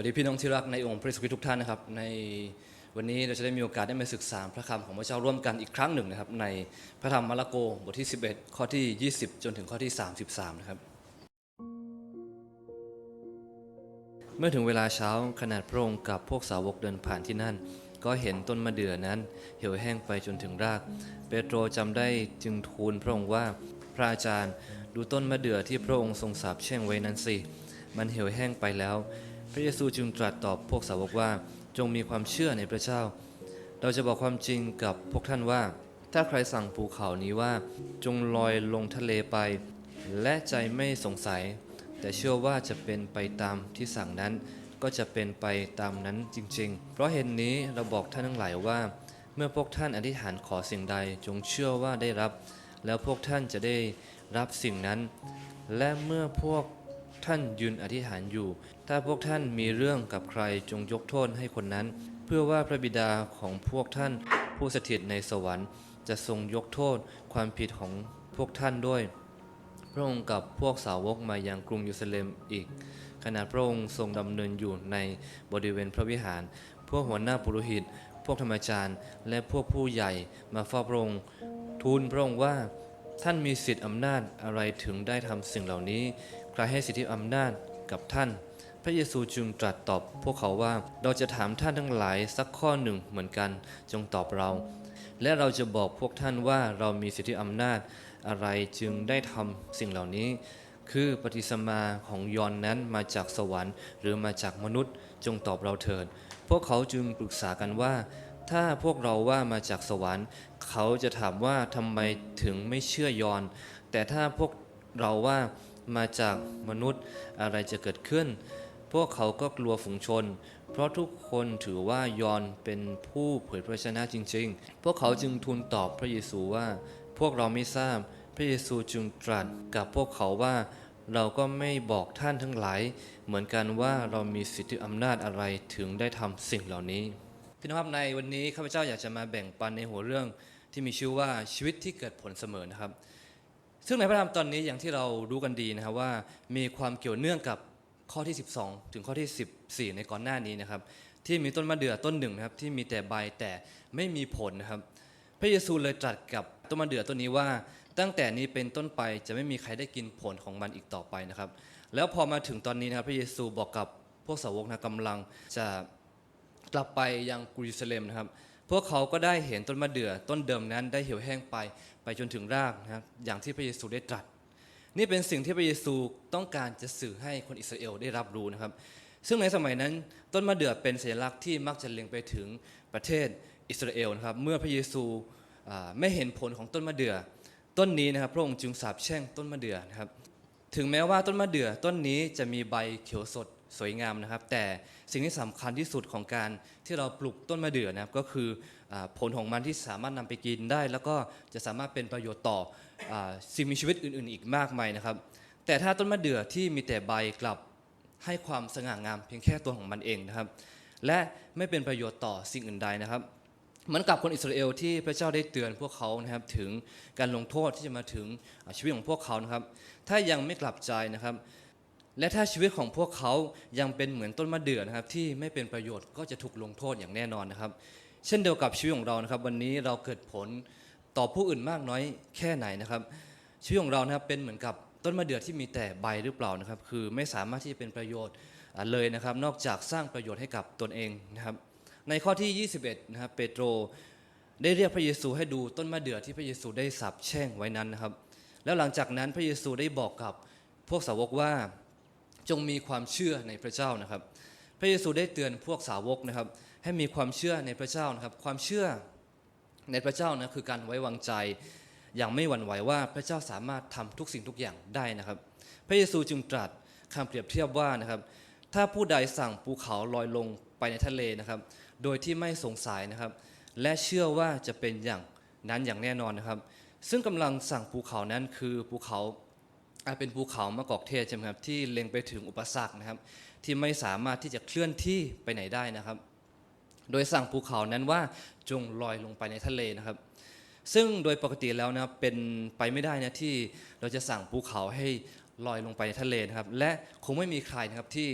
วัสดีพี่น้องที่รักในองค์พระเยซูคริสต์ทุกท่านนะครับ ในวันนี้เราจะได้มีโอกาสได้มาศึกษาพระคำของพระเจ้าร่วมกันอีกครั้งหนึ่งนะครับ ในพระธรรมมาระโกบทที่ 11 ข้อที่ 20 จนถึงข้อที่ 33 นะครับ เมื่อถึงเวลาเช้าขนาดพระองค์กับพวกสาวกเดินผ่านที่นั่น ก็เห็นต้นมะเดื่อนั้นเหี่ยวแห้งไปจนถึงราก เปโตรจำได้จึงทูลพระองค์ว่าพระอาจารย์ ดูต้นมะเดื่อที่พระองค์ทรงสาปแช่งไว้นั้นสิมันเหี่ยวแห้งไปแล้ว พระเยซูจึงตรัสตอบพวกสาวกว่าจงมีความเชื่อในพระเจ้า เราจะบอกความจริงกับพวกท่านว่า ถ้าใครสั่งภูเขานี้ว่า จงลอยลงทะเลไป และใจไม่สงสัย แต่เชื่อว่าจะเป็นไปตามที่สั่งนั้น ก็จะเป็นไปตามนั้นจริง ๆ เพราะเหตุนนี้เราบอกท่านทั้งหลายว่า เมื่อพวกท่านอธิษฐานขอสิ่งใด จงเชื่อว่าได้รับ แล้วพวกท่านจะได้รับสิ่งนั้น และเมื่อพวก ท่านยืนอธิษฐานอยู่ ถ้าพวกท่านมีเรื่องกับใครจงยกโทษให้คนนั้น เพื่อว่าพระบิดาของพวกท่านผู้สถิตในสวรรค์ จะทรงยกโทษความผิดของพวกท่านด้วย พระองค์กับพวกสาวกมายังกรุงเยรูซาเล็มอีก ขณะพระองค์ทรงดำเนินอยู่ในบริเวณพระวิหาร พวกหัวหน้าปุโรหิต พวกธรรมจารย์ และพวกผู้ใหญ่มาเฝ้าพระองค์ทูลพระองค์ว่าท่านมีสิทธิอำนาจอะไรถึงได้ทำสิ่งเหล่านี้ ครให้สิทธิอำนาจกับท่าน พระเยซูจึงตรัสตอบพวกเขาว่าเราจะถามท่านทั้งหลายสักข้อหนึ่งเหมือนกันจงตอบเรา และเราจะบอกพวกท่านว่าเรามีสิทธิอำนาจอะไรจึงได้ทำสิ่งเหล่านี้ คือปฏิสมาของยอนนั้นมาจากสวรรค์ หรือมาจากมนุษย์จงตอบเราเถิด พวกเขาจึงปรึกษากันว่า ถ้าพวกเราว่ามาจากสวรรค์ เขาจะถามว่าทำไมถึงไม่เชื่อยอน แต่ถ้าพวกเราว่า มาจากมนุษย์อะไรจะเกิดขึ้น พวกเขาก็กลัวฝูงชน เพราะทุกคนถือว่ายอนเป็นผู้เผยพระวจนะจริง ๆ พวกเขาจึงทูลตอบพระเยซูว่า พวกเราไม่ทราบ พระเยซูจึงตรัสกับพวกเขาว่า เราก็ไม่บอกท่านทั้งหลาย เหมือนกันว่าเรามีสิทธิอำนาจอะไรถึงได้ทำสิ่งเหล่านี้พี่น้องครับในวันนี้ข้าพเจ้าอยากจะมาแบ่งปันในหัวเรื่องที่มีชื่อว่าชีวิตที่เกิดผลเสมอนะครับ ซึ่งในพระธรรมตอนนี้อย่างที่เรารู้กันดีนะครับว่ามีความเกี่ยวเนื่องกับข้อที่ 12 ถึงข้อที่ 14 ในก่อนหน้านี้นะครับ ที่มีต้นมะเดื่อต้นหนึ่งนะครับที่มีแต่ใบแต่ไม่มีผลนะครับ พระเยซูเลยตรัสกับต้นมะเดื่อต้นนี้ว่า ตั้งแต่นี้เป็นต้นไปจะไม่มีใครได้กินผลของมันอีกต่อไปนะครับ แล้วพอมาถึงตอนนี้นะครับพระเยซูบอกกับพวกสาวกนะกำลังจะกลับไปยังกรุงเยรูซาเลมนะครับ พวกเขาก็ได้เห็นต้นมะเดื่อต้นเดิมนั้นได้เหี่ยวแห้งไปไปจนถึงรากนะครับอย่างที่พระเยซูได้ตรัส นี่เป็นสิ่งที่พระเยซูต้องการจะสื่อให้คนอิสราเอลได้รับรู้นะครับ ซึ่งในสมัยนั้นต้นมะเดื่อเป็นสัญลักษณ์ที่มักจะเล็งไปถึงประเทศอิสราเอลนะครับ เมื่อพระเยซูไม่เห็นผลของต้นมะเดื่อต้นนี้นะครับ พระองค์จึงสาปแช่งต้นมะเดื่อนะครับ ถึงแม้ว่าต้นมะเดื่อต้นนี้จะมีใบเขียวสด สวยงามนะครับ แต่สิ่งที่สำคัญที่สุดของการที่เราปลูกต้นมะเดื่อนะครับ ก็คืออผลของมันที่สามารถนำไปกินได้ แล้วก็จะสามารถเป็นประโยชน์ต่ออสิ่งมีชีวิตอื่น ๆ อีกมากมายนะครับ แต่ถ้าต้นมะเดื่อที่มีแต่ใบกลับให้ความสง่างามเพียงแค่ตัวของมันเองนะครับ และไม่เป็นประโยชน์ต่อสิ่งอื่นใดนะครับเหมือนกับคนอิสราเอลที่พระเจ้าได้เตือนพวกเขานะครับถึงการลงโทษที่จะมาถึงชีวิตของพวกเขานะครับ ถ้ายังไม่กลับใจนะครับ และถ้าชีวิตของพวกเขายังเป็นเหมือนต้นมะเดื่อนะครับ ที่ไม่เป็นประโยชน์ก็จะถูกลงโทษอย่างแน่นอนนะครับ เช่นเดียวกับชีวิตของเรานะครับ วันนี้เราเกิดผลต่อผู้อื่นมากน้อยแค่ไหนนะครับ ชีวิตของเรานะครับเป็นเหมือนกับต้นมะเดื่อที่มีแต่ใบหรือเปล่านะครับ คือไม่สามารถที่จะเป็นประโยชน์เลยนะครับ นอกจากสร้างประโยชน์ให้กับตนเองนะครับ ในข้อที่ 21นะครับเปโตรได้เรียกพระเยซูให้ดูต้นมะเดื่อที่พระเยซูได้สาปแช่งไว้นั้นนะครับ แล้วหลังจากนั้นพระเยซูได้บอกกับพวกสาวกว่า จงมีความเชื่อในพระเจ้านะครับ พระเยซูได้เตือนพวกสาวกนะครับ ให้มีความเชื่อในพระเจ้านะครับ ความเชื่อในพระเจ้านะคือการไว้วางใจ อย่างไม่หวั่นไหวว่าพระเจ้าสามารถทำทุกสิ่งทุกอย่างได้นะครับ พระเยซูจึงตรัสคำเปรียบเทียบว่านะครับ ถ้าผู้ใดสั่งภูเขาลอยลงไปในทะเลนะครับ โดยที่ไม่สงสัยนะครับ และเชื่อว่าจะเป็นอย่างนั้นอย่างแน่นอนนะครับ ซึ่งกำลังสั่งภูเขานั้นคือภูเขา เป็นภูเขามะกอกเทศใช่ไหมครับที่เล็งไปถึงอุปสรรคนะครับ ที่ไม่สามารถที่จะเคลื่อนที่ไปไหนได้นะครับ โดยสั่งภูเขานั้นว่าจงลอยลงไปในทะเลนะครับ ซึ่งโดยปกติแล้วนะครับเป็นไปไม่ได้นะที่เราจะสั่งภูเขาให้ลอยลงไปในทะเลนะครับ และคงไม่มีใครนะครับที่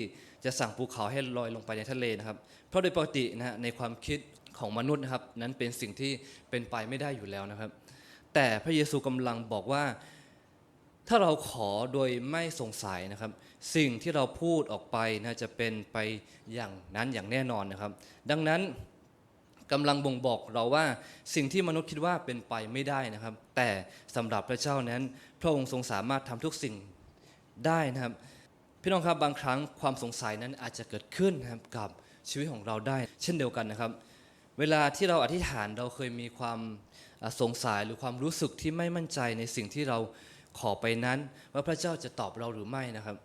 จะสั่งภูเขาให้ลอยลงไปในทะเลนะครับ เพราะโดยปกตินะฮะในความคิดของมนุษย์นะครับ นั้นเป็นสิ่งที่เป็นไปไม่ได้อยู่แล้วนะครับ แต่พระเยซูกำลังบอกว่า ถ้าเราขอโดยไม่สงสัยนะครับ สิ่งที่เราพูดออกไปนะจะเป็นไปอย่างนั้นอย่างแน่นอนนะครับ ดังนั้นกำลังบ่งบอกเราว่าสิ่งที่มนุษย์คิดว่าเป็นไปไม่ได้นะครับ แต่สำหรับพระเจ้านั้น พระองค์ทรงสามารถทำทุกสิ่งได้นะครับ พี่น้องครับบางครั้งความสงสัยนั้นอาจจะเกิดขึ้นนะครับกับชีวิตของเราได้ เช่นเดียวกันนะครับ เวลาที่เราอธิษฐานเราเคยมีความสงสัยหรือความรู้สึกที่ไม่มั่นใจในสิ่งที่เรา ขอไปนั้น ว่าพระเจ้าจะตอบเราหรือไม่นะครับ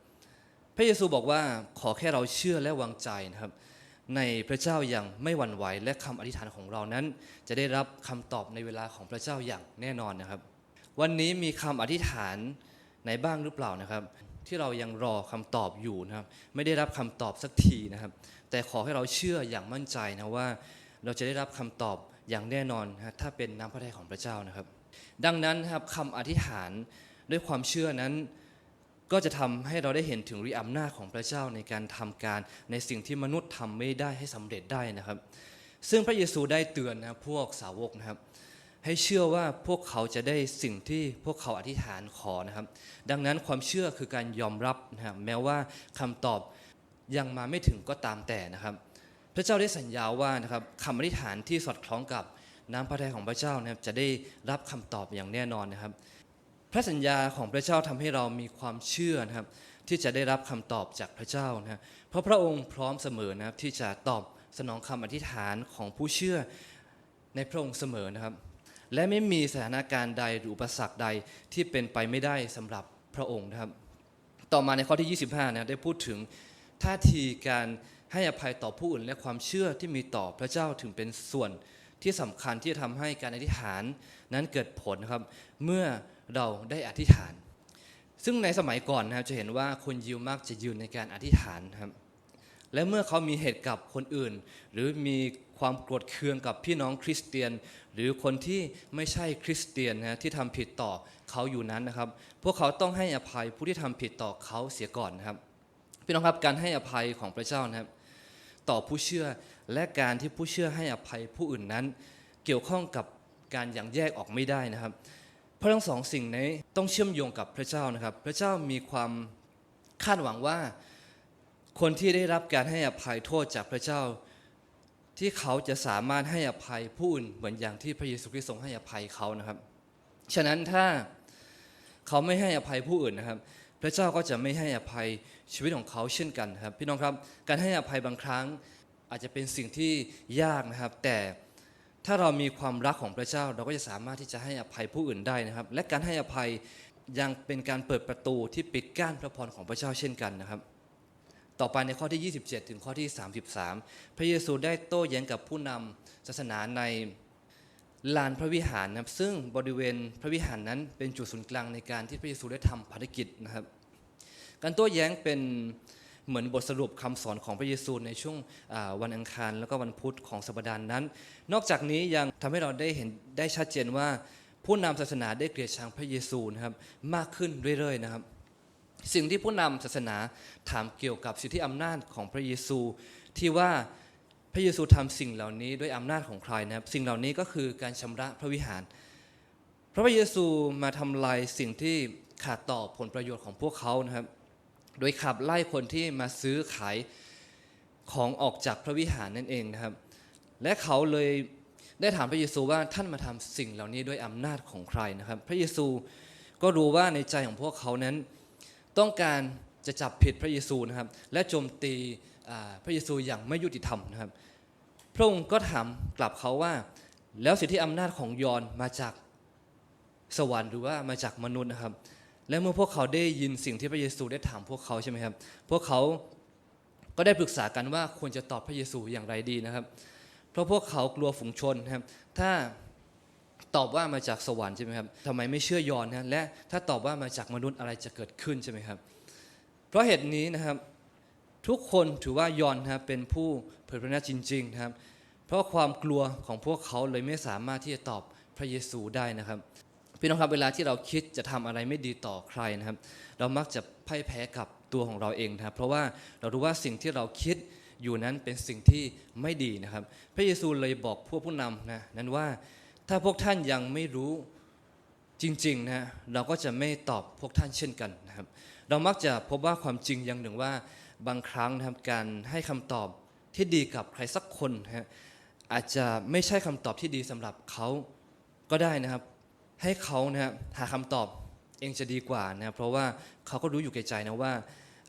พระเยซูบอกว่าขอแค่เราเชื่อและวางใจนะครับ ในพระเจ้าอย่างไม่หวั่นไหว และคำอธิษฐานของเรานั้น จะได้รับคำตอบในเวลาของพระเจ้าอย่างแน่นอนนะครับ วันนี้มีคำอธิษฐานไหนบ้างหรือเปล่านะครับ ที่เรายังรอคำตอบอยู่นะครับ ไม่ได้รับคำตอบสักทีนะครับ แต่ขอให้เราเชื่ออย่างมั่นใจนะว่า เราจะได้รับคำตอบอย่างแน่นอนนะถ้าเป็นน้ำพระทัยของพระเจ้านะครับ ดังนั้นครับคำอธิษฐาน ด้วยความเชื่อนั้น ก็จะทำให้เราได้เห็นถึงฤทธิอำนาจของพระเจ้าในการทำการในสิ่งที่มนุษย์ทำไม่ได้ให้สำเร็จได้นะครับ ซึ่งพระเยซูได้เตือนนะพวกสาวกนะครับ ให้เชื่อว่าพวกเขาจะได้สิ่งที่พวกเขาอธิษฐานขอนะครับ ดังนั้นความเชื่อคือการยอมรับนะครับแม้ว่าคำตอบยังมาไม่ถึงก็ตามแต่นะครับ พระเจ้าได้สัญญาว่านะครับคำอธิษฐานที่สอดคล้องกับน้ำพระทัยของพระเจ้านะครับจะได้รับคำตอบอย่างแน่นอนนะครับ พระสัญญาของพระเจ้าทำให้เรามีความเชื่อนะครับ ที่จะได้รับคำตอบจากพระเจ้านะครับเพราะพระองค์พร้อมเสมอนะครับที่จะตอบสนองคำอธิษฐานของผู้เชื่อในพระองค์เสมอนะครับ และไม่มีสถานการณ์ใดหรืออุปสรรคใดที่เป็นไปไม่ได้สำหรับพระองค์นะครับ ต่อมาในข้อที่ 25นะครับได้พูดถึงท่าทีการให้อภัยต่อผู้อื่นและความเชื่อที่มีต่อพระเจ้าถึงเป็นส่วนที่สำคัญที่จะทำให้การอธิษฐานนั้นเกิดผลนะครับ เมื่อ เราได้อธิษฐาน ซึ่งในสมัยก่อนนะครับจะเห็นว่าคนยิวมักจะยืนในการอธิษฐานครับและเมื่อเขามีเหตุกับคนอื่น หรือมีความโกรธเคืองกับพี่น้องคริสเตียน หรือคนที่ไม่ใช่คริสเตียนนะที่ทำผิดต่อเขาอยู่นั้นนะครับ พวกเขาต้องให้อภัยผู้ที่ทำผิดต่อเขาเสียก่อนนะครับ พี่น้องครับการให้อภัยของพระเจ้านะครับ ต่อผู้เชื่อและการที่ผู้เชื่อให้อภัยผู้อื่นนั้น เกี่ยวข้องกับการอย่างแยกออกไม่ได้นะครับ เพราะทั้งสองสิ่งนี้ต้องเชื่อมโยงกับพระเจ้านะครับ พระเจ้ามีความคาดหวังว่า คนที่ได้รับการให้อภัยโทษจากพระเจ้า ที่เขาจะสามารถให้อภัยผู้อื่นเหมือนอย่างที่พระเยซูคริสต์ทรงให้อภัยเขานะครับ ฉะนั้นถ้าเขาไม่ให้อภัยผู้อื่นนะครับ พระเจ้าก็จะไม่ให้อภัยชีวิตของเขาเช่นกันครับ พี่น้องครับ การให้อภัยบางครั้งอาจจะเป็นสิ่งที่ยากนะครับ แต่ ถ้าเรามีความรักของพระเจ้า เราก็จะสามารถที่จะให้อภัยผู้อื่นได้นะครับ และการให้อภัยยังเป็นการเปิดประตูที่ปิดกั้นพระพรของพระเจ้าเช่นกันนะครับ ต่อไปในข้อที่ 27 ถึงข้อที่ 33 พระเยซูได้โต้แย้งกับผู้นำศาสนาในลานพระวิหารนะครับ ซึ่งบริเวณพระวิหารนั้นเป็นจุดศูนย์กลางในการที่พระเยซูได้ทำภารกิจนะครับ การโต้แย้งเป็น เหมือนบทสรุปคำสอนของพระเยซูในช่วงวันอังคาร แล้วก็วันพุธของสัปดาห์นั้น นอกจากนี้ยังทำให้เราได้เห็นได้ชัดเจนว่า ผู้นำศาสนาได้เกลียดชังพระเยซูนะครับมากขึ้นเรื่อยๆนะครับ สิ่งที่ผู้นำศาสนาถามเกี่ยวกับสิทธิอำนาจของพระเยซู ที่ว่าพระเยซูทำสิ่งเหล่านี้ด้วยอำนาจของใครนะครับ สิ่งเหล่านี้ก็คือการชำระพระวิหารพระเยซูมาทำลายสิ่งที่ขาดต่อผลประโยชน์ของพวกเขานะครับ โดยขับไล่คนที่มาซื้อขายของออกจากพระวิหารนั่นเองนะครับ และเขาเลยได้ถามพระเยซูว่าท่านมาทำสิ่งเหล่านี้ด้วยอำนาจของใครนะครับ พระเยซูก็รู้ว่าในใจของพวกเขานั้น ต้องการจะจับผิดพระเยซูนะครับ และโจมตีพระเยซูอย่างไม่ยุติธรรมนะครับ พระองค์ก็ถามกลับเขาว่า แล้วสิทธิอำนาจของยอนมาจากสวรรค์หรือว่ามาจากมนุษย์นะครับ และเมื่อพวกเขาได้ยินสิ่งที่พระเยซูได้ถามพวกเขาใช่ไหมครับ พวกเขาก็ได้ปรึกษากันว่าควรจะตอบพระเยซูอย่างไรดีนะครับ เพราะพวกเขากลัวฝูงชนนะครับ ถ้าตอบว่ามาจากสวรรค์ใช่ไหมครับทำไมไม่เชื่อยอนนะและถ้าตอบว่ามาจากมนุษย์อะไรจะเกิดขึ้นใช่ไหมครับ เพราะเหตุนี้นะครับทุกคนถือว่ายอนนะครับเป็นผู้เผยพระวจนะจริงๆนะครับ เพราะความกลัวของพวกเขาเลยไม่สามารถที่จะตอบพระเยซูได้นะครับ พี่น้องครับเวลาที่เราคิดจะทำอะไรไม่ดีต่อใครนะครับ เรามักจะพ่ายแพ้กับตัวของเราเองนะครับ เพราะว่าเรารู้ว่าสิ่งที่เราคิดอยู่นั้นเป็นสิ่งที่ไม่ดีนะครับ พระเยซูเลยบอกพวกผู้นำนะนั้นว่าถ้าพวกท่านยังไม่รู้จริงๆนะเราก็จะไม่ตอบพวกท่านเช่นกันนะครับ เรามักจะพบว่าความจริงอย่างหนึ่งว่าบางครั้งนะครับการให้คำตอบที่ดีกับใครสักคนนะฮะอาจจะไม่ใช่คำตอบที่ดีสำหรับเขาก็ได้นะครับ ให้เขานะหาคำตอบเองจะดีกว่านะเพราะว่าเขาก็รู้อยู่แก่ใจนะว่า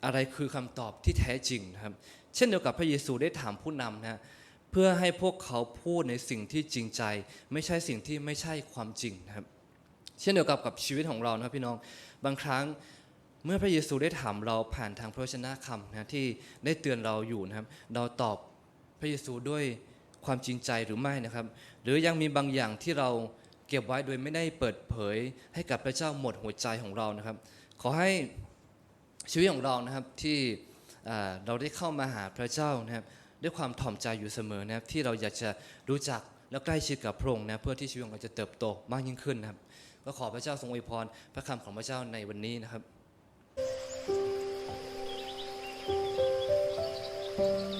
อะไรคือคำตอบที่แท้จริงนะครับ เช่นเดียวกับพระเยซูได้ถามผู้นำนะเพื่อให้พวกเขาพูดในสิ่งที่จริงใจ ไม่ใช่สิ่งที่ไม่ใช่ความจริงนะครับ เช่นเดียวกับกับชีวิตของเรานะครับพี่น้องบางครั้งเมื่อพระเยซูได้ถามเราผ่านทางพระวจนะคำนะที่ได้เตือนเราอยู่นะครับ เราตอบพระเยซูด้วยความจริงใจหรือไม่นะครับ หรือยังมีบางอย่างที่เรา เก็บไว้โดยไม่ได้เปิดเผยให้กับพระเจ้าหมดหัวใจของเรานะครับ ขอให้ชีวิตของเรานะครับที่เราได้เข้ามาหาพระเจ้านะครับด้วยความถ่อมใจอยู่เสมอนะครับที่เราอยากจะรู้จักและใกล้ชิดกับพระองค์นะเพื่อที่ชีวิตของเราจะเติบโตมากยิ่งขึ้นนะครับ ก็ขอพระเจ้าทรงอวยพรพระคำของพระเจ้าในวันนี้นะครับข